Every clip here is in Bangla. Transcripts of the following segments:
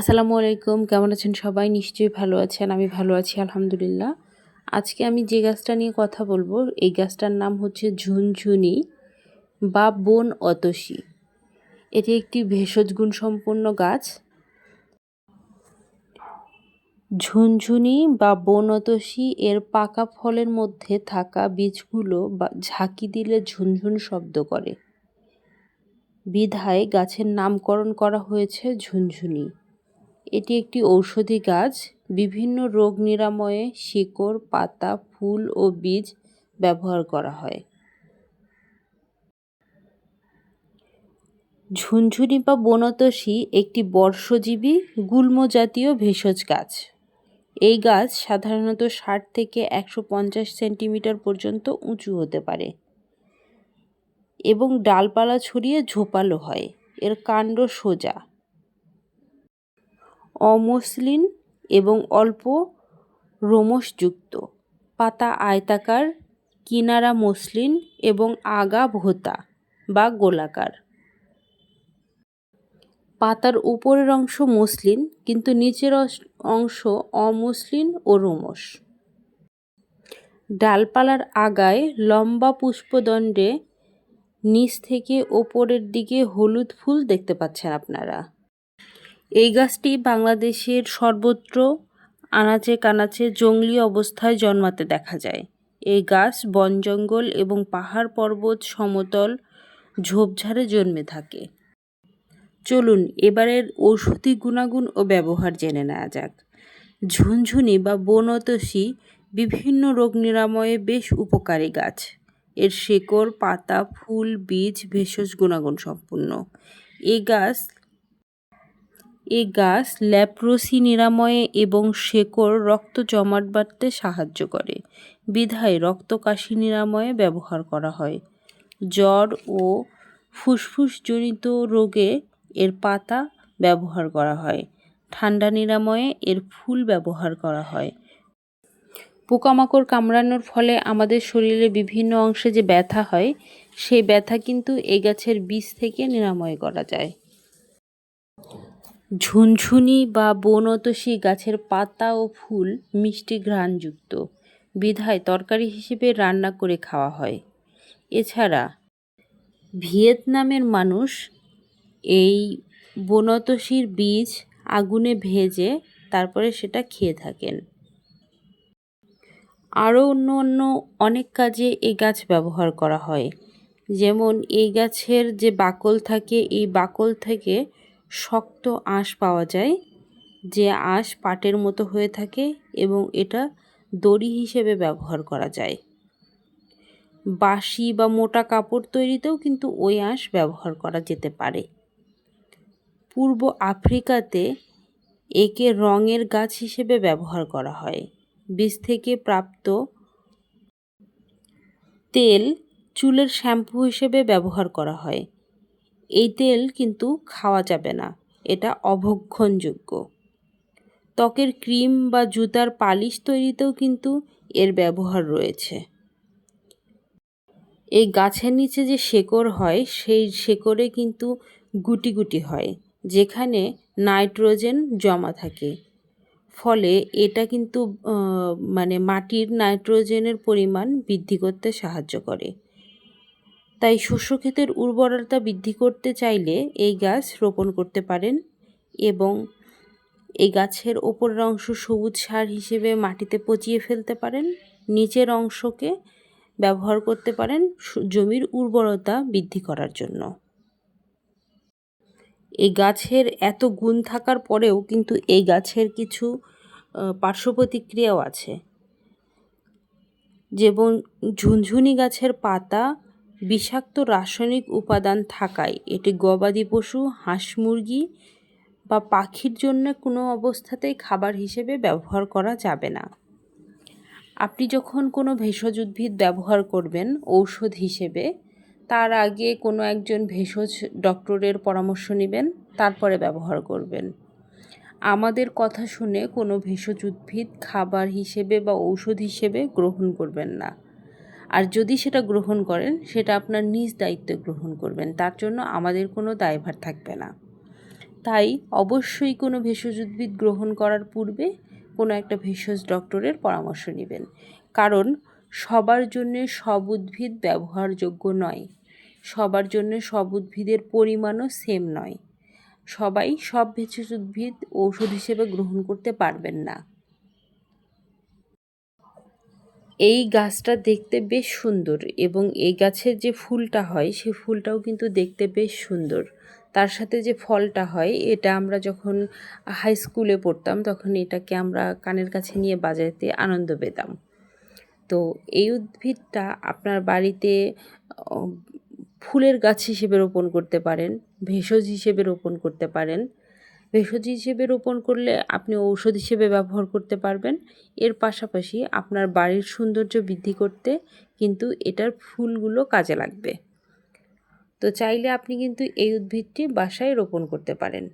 আসসালামু আলাইকুম, কেমন আছেন সবাই? নিশ্চয়ই ভালো আছেন, আমি ভালো আছি, আলহামদুলিল্লাহ। আজকে আমি যে গাছটা নিয়ে কথা বলব, এই গাছটার নাম হচ্ছে ঝুনঝুনি বা বন অতসী। এটি একটি ভেষজ গুণ সম্পন্ন গাছ। ঝুনঝুনি বা বনতসী এর পাকা ফলের মধ্যে থাকা বীজগুলো বা ঝাঁকি দিলে ঝুনঝুন শব্দ করে। বিধায় গাছের নামকরণ করা হয়েছে ঝুনঝুনি। এটি একটি ঔষধি গাছ। বিভিন্ন রোগ নিরাময়ে শিকড়, পাতা, ফুল ও বীজ ব্যবহার করা হয়। ঝুনঝুনি বা বনতসী একটি বর্ষজীবী গুল্ম জাতীয় ভেষজ গাছ। এই গাছ সাধারণত ষাট থেকে একশো পঞ্চাশ সেন্টিমিটার পর্যন্ত উঁচু হতে পারে এবং ডালপালা ছড়িয়ে ঝোপালো হয়। এর কাণ্ড সোজা। অমসলিন এবং অল্প রোমশযুক্ত পাতা আয়তাকার, কিনারা মসলিন এবং আগা ভোতা বা গোলাকার। পাতার উপরের অংশ মসলিন, কিন্তু নিচের অংশ অমসলিন ও রোমস। ডালপালার আগায় লম্বা পুষ্পদণ্ডে নিচ থেকে ওপরের দিকে হলুদ ফুল দেখতে পাচ্ছেন আপনারা। এই গাছটি বাংলাদেশের সর্বত্র আনাচে কানাচে জঙ্গলি অবস্থায় জন্মাতে দেখা যায়। এই গাছ বন জঙ্গল এবং পাহাড় পর্বত সমতল ঝোপঝাড়ে জন্মে থাকে। চলুন এবারের ঔষধি গুণাগুণ ও ব্যবহার জেনে নেওয়া যাক। ঝুনঝুনি বা বনতসী বিভিন্ন রোগ নিরাময়ে বেশ উপকারী গাছ। এর শেকড়, পাতা, ফুল, বীজ, ভেষজ গুণাগুণ সম্পূর্ণ। এই গাছ এ গাছ ল্যাপ্রোসি নিরাময়ে এবং শেকড় রক্ত জমাট বাড়তে সাহায্য করে। বিধায় রক্তকাশি নিরাময়ে ব্যবহার করা হয়। জ্বর ও ফুসফুসজনিত রোগে এর পাতা ব্যবহার করা হয়। ঠান্ডা নিরাময়ে এর ফুল ব্যবহার করা হয়। পোকামাকড় কামড়ানোর ফলে আমাদের শরীরে বিভিন্ন অংশে যে ব্যথা হয় সেই ব্যথা কিন্তু এই গাছের বীজ থেকে নিরাময় করা যায়। ঝুনঝুনি বা বনতসী গাছের পাতা ও ফুল মিষ্টি ঘ্রাণযুক্ত। বিধায় তরকারি হিসেবে রান্না করে খাওয়া হয়। এছাড়া ভিয়েতনামের মানুষ এই বনতসীর বীজ আগুনে ভেজে তারপরে সেটা খেয়ে থাকেন। আরও অন্য অন্য অনেক কাজে এই গাছ ব্যবহার করা হয়। যেমন এই গাছের যে বাকল থাকে, এই বাকল থেকে শক্ত আঁশ পাওয়া যায়, যে আঁশ পাটের মতো হয়ে থাকে এবং এটা দড়ি হিসেবে ব্যবহার করা যায়। বাঁশি বা মোটা কাপড় তৈরিতেও কিন্তু ওই আঁশ ব্যবহার করা যেতে পারে। পূর্ব আফ্রিকাতে একে রঙের গাছ হিসেবে ব্যবহার করা হয়। বীজ থেকে প্রাপ্ত তেল চুলের শ্যাম্পু হিসেবে ব্যবহার করা হয়। এই তেল কিন্তু খাওয়া যাবে না। এটা অভক্ষণযোগ্য ত্বকের ক্রিম বা জুতার পালিশ তৈরিতেও কিন্তু এর ব্যবহার রয়েছে। এই গাছের নিচে যে শেকড় হয়, সেই শেকড়ে কিন্তু গুটি গুটি হয়, যেখানে নাইট্রোজেন জমা থাকে। ফলে এটা কিন্তু মানে মাটির নাইট্রোজেনের পরিমাণ বৃদ্ধি করতে সাহায্য করে। তাই শস্য ক্ষেতের উর্বরতা বৃদ্ধি করতে চাইলে এই গাছ রোপণ করতে পারেন এবং এই গাছের ওপরের অংশ সবুজ সার হিসেবে মাটিতে পচিয়ে ফেলতে পারেন। নিচের অংশকে ব্যবহার করতে পারেন জমির উর্বরতা বৃদ্ধি করার জন্য। এই গাছের এত গুণ থাকার পরেও কিন্তু এই গাছের কিছু পার্শ্ব প্রতিক্রিয়াও আছে। যেমন ঝুনঝুনি গাছের পাতা বিষাক্ত রাসায়নিক উপাদান থাকায় এটি গবাদি পশু, হাঁস মুরগি বা পাখির জন্য কোনো অবস্থাতেই খাবার হিসেবে ব্যবহার করা যাবে না। আপনি যখন কোনো ভেষজ উদ্ভিদ ব্যবহার করবেন ঔষধ হিসেবে, তার আগে কোনো একজন ভেষজ ডক্টরের পরামর্শ নেবেন, তারপরে ব্যবহার করবেন। আমাদের কথা শুনে কোনো ভেষজ উদ্ভিদ খাবার হিসেবে বা ঔষধ হিসেবে গ্রহণ করবেন না। আর যদি সেটা গ্রহণ করেন, সেটা আপনার নিজ দায়িত্বে গ্রহণ করবেন। তার জন্য আমাদের কোনো দায়ভার থাকবে না। তাই অবশ্যই কোনো ভেষজ উদ্ভিদ গ্রহণ করার পূর্বে কোনো একটা ভেষজ ডক্টরের পরামর্শ নেবেন। কারণ সবার জন্য সব উদ্ভিদ ব্যবহারযোগ্য নয়। সবার জন্য সব উদ্ভিদের পরিমাণও সেম নয়। সবাই সব ভেষজ উদ্ভিদ ঔষধ হিসেবে গ্রহণ করতে পারবেন না। এই গাছটা দেখতে বেশ সুন্দর এবং এই গাছের যে ফুলটা হয়, সে ফুলটাও কিন্তু দেখতে বেশ সুন্দর। তার সাথে যে ফলটা হয়, এটা আমরা যখন হাই স্কুলে পড়তাম, তখন এটাকে আমরা কানের কাছে নিয়ে বাজাইতে আনন্দ পেতাম। তো এই উদ্ভিদটা আপনার বাড়িতে ফুলের গাছ হিসেবে রোপণ করতে পারেন, ভেষজ হিসেবে রোপণ করতে পারেন ভেষজ হিসেবে রোপণ করলে আপনি ঔষধ হিসেবে ব্যবহার করতে পারবেন। এর পাশাপাশি আপনার বাড়ির সৌন্দর্য বৃদ্ধি করতে কিন্তু এটার ফুলগুলো কাজে লাগবে। তো চাইলে আপনি কিন্তু এই উদ্ভিদটি বাসায় রোপণ করতে পারেন।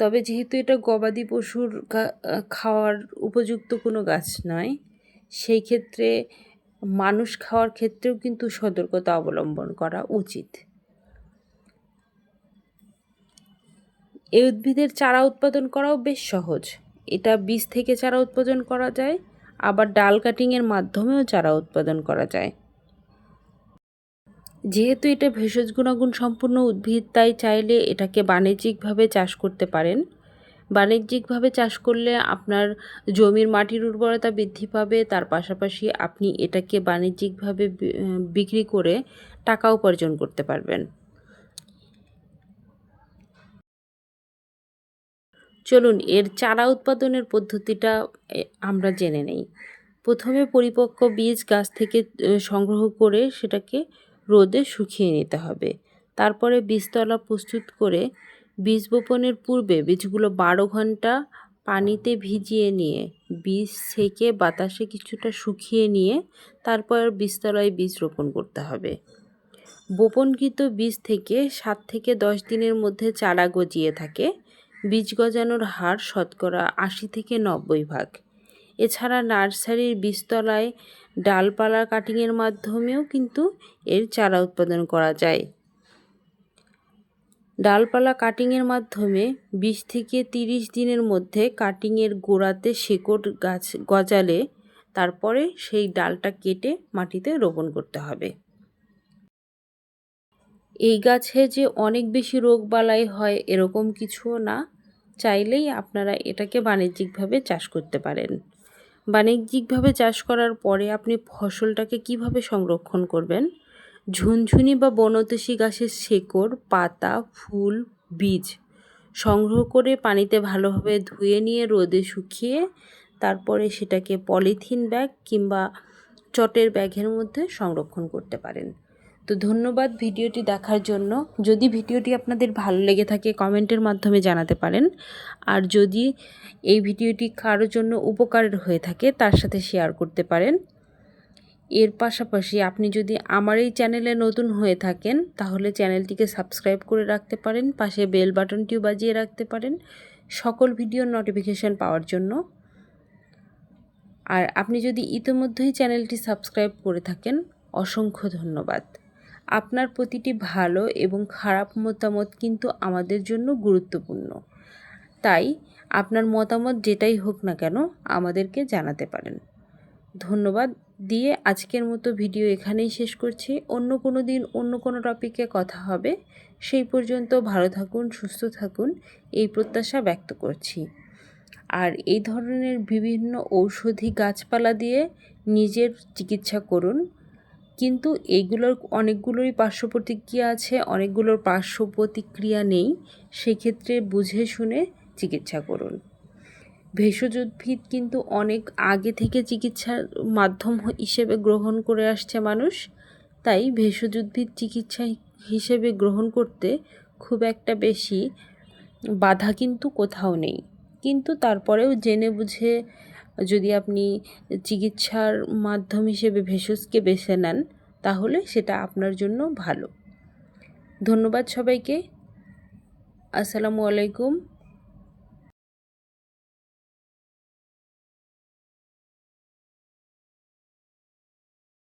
তবে যেহেতু এটা গবাদি পশুর খাওয়ার উপযুক্ত কোনো গাছ নয়, সেই ক্ষেত্রে মানুষ খাওয়ার ক্ষেত্রেও কিন্তু সতর্কতা অবলম্বন করা উচিত। এই উদ্ভিদের চারা উৎপাদন করাও বেশ সহজ। এটা বীজ থেকে চারা উৎপাদন করা যায়, আবার ডাল কাটিংয়ের মাধ্যমেও চারা উৎপাদন করা যায়। যেহেতু এটা ভেষজ গুণাগুণ সম্পূর্ণ উদ্ভিদ, তাই চাইলে এটাকে বাণিজ্যিকভাবে চাষ করতে পারেন। বাণিজ্যিকভাবে চাষ করলে আপনার জমির মাটির উর্বরতা বৃদ্ধি পাবে, তার পাশাপাশি আপনি এটাকে বাণিজ্যিকভাবে বিক্রি করে টাকা উপার্জন করতে পারবেন। চলুন, এর চারা উৎপাদনের পদ্ধতিটা আমরা জেনে নেই। প্রথমে পরিপক্ক বীজ গাছ থেকে সংগ্রহ করে সেটাকে রোদে শুকিয়ে নিতে হবে। তারপরে বীজতলা প্রস্তুত করে বীজ বপনের পূর্বে বীজগুলো বারো ঘণ্টা পানিতে ভিজিয়ে নিয়ে, বীজ থেকে বাতাসে কিছুটা শুকিয়ে নিয়ে তারপর বীজতলায় বীজ রোপণ করতে হবে। বপনকৃত বীজ থেকে সাত থেকে দশ দিনের মধ্যে চারা গজিয়ে থাকে। বীজ গজানোর হার শতকরা আশি থেকে নব্বই ভাগ। এছাড়া নার্সারির বীজতলায় ডালপালা কাটিংয়ের মাধ্যমেও কিন্তু এর চারা উৎপাদন করা যায়। ডালপালা কাটিংয়ের মাধ্যমে বিশ থেকে তিরিশ দিনের মধ্যে কাটিংয়ের গোড়াতে শেকড় গাছ গজালে তারপরে সেই ডালটা কেটে মাটিতে রোপণ করতে হবে। এই গাছে যে অনেক বেশি রোগ বালাই হয় এরকম কিছুও না। চাইলেই আপনারা এটাকে বাণিজ্যিকভাবে চাষ করতে পারেন। বাণিজ্যিকভাবে চাষ করার পরে আপনি ফসলটাকে কীভাবে সংরক্ষণ করবেন? ঝুনঝুনি বা বনতসী গাছের শেকড়, পাতা, ফুল, বীজ সংগ্রহ করে পানিতে ভালোভাবে ধুয়ে নিয়ে রোদে শুকিয়ে তারপরে সেটাকে পলিথিন ব্যাগ কিংবা চটের ব্যাগের মধ্যে সংরক্ষণ করতে পারেন। তো ধন্যবাদ ভিডিওটি দেখার জন্য। যদি ভিডিওটি আপনাদের ভালো লেগে থাকে, কমেন্টের মাধ্যমে জানাতে পারেন। আর যদি এই ভিডিওটি কারোর জন্য উপকারের হয়ে থাকে, তার সাথে শেয়ার করতে পারেন। এর পাশাপাশি আপনি যদি আমার এই চ্যানেলে নতুন হয়ে থাকেন, তাহলে চ্যানেলটিকে সাবস্ক্রাইব করে রাখতে পারেন, পাশে বেল বাটনটিও বাজিয়ে রাখতে পারেন, সকল ভিডিওর নোটিফিকেশান পাওয়ার জন্য। আর আপনি যদি ইতিমধ্যেই চ্যানেলটি সাবস্ক্রাইব করে থাকেন, অসংখ্য ধন্যবাদ। আপনার প্রতিটি ভালো এবং খারাপ মতামত কিন্তু আমাদের জন্য গুরুত্বপূর্ণ। তাই আপনার মতামত যেটাই হোক না কেন আমাদেরকে জানাতে পারেন। ধন্যবাদ দিয়ে আজকের মতো ভিডিও এখানেই শেষ করছি। অন্য কোনো দিন অন্য কোনো টপিকে কথা হবে। সেই পর্যন্ত ভালো থাকুন, সুস্থ থাকুন। এই প্রত্যাশা ব্যক্ত করছি। আর এই ধরনের বিভিন্ন ঔষধি গাছপালা দিয়ে নিজের চিকিৎসা করুন। কিন্তু এইগুলোর অনেকগুলোরই পার্শ্ব প্রতিক্রিয়া আছে, অনেকগুলোর পার্শ্ব প্রতিক্রিয়া নেই। সেক্ষেত্রে বুঝে শুনে চিকিৎসা করুন। ভেষজ উদ্ভিদ কিন্তু অনেক আগে থেকে চিকিৎসার মাধ্যম হিসেবে গ্রহণ করে আসছে মানুষ। তাই ভেষজ উদ্ভিদ চিকিৎসা হিসেবে গ্রহণ করতে খুব একটা বেশি বাধা কিন্তু কোথাও নেই। কিন্তু তারপরেও জেনে বুঝে যদি আপনি চিকিৎসার মাধ্যম হিসেবে ভেষজকে বেছে নেন, তাহলে সেটা আপনার জন্য ভালো। ধন্যবাদ সবাইকে। আসসালামু আলাইকুম।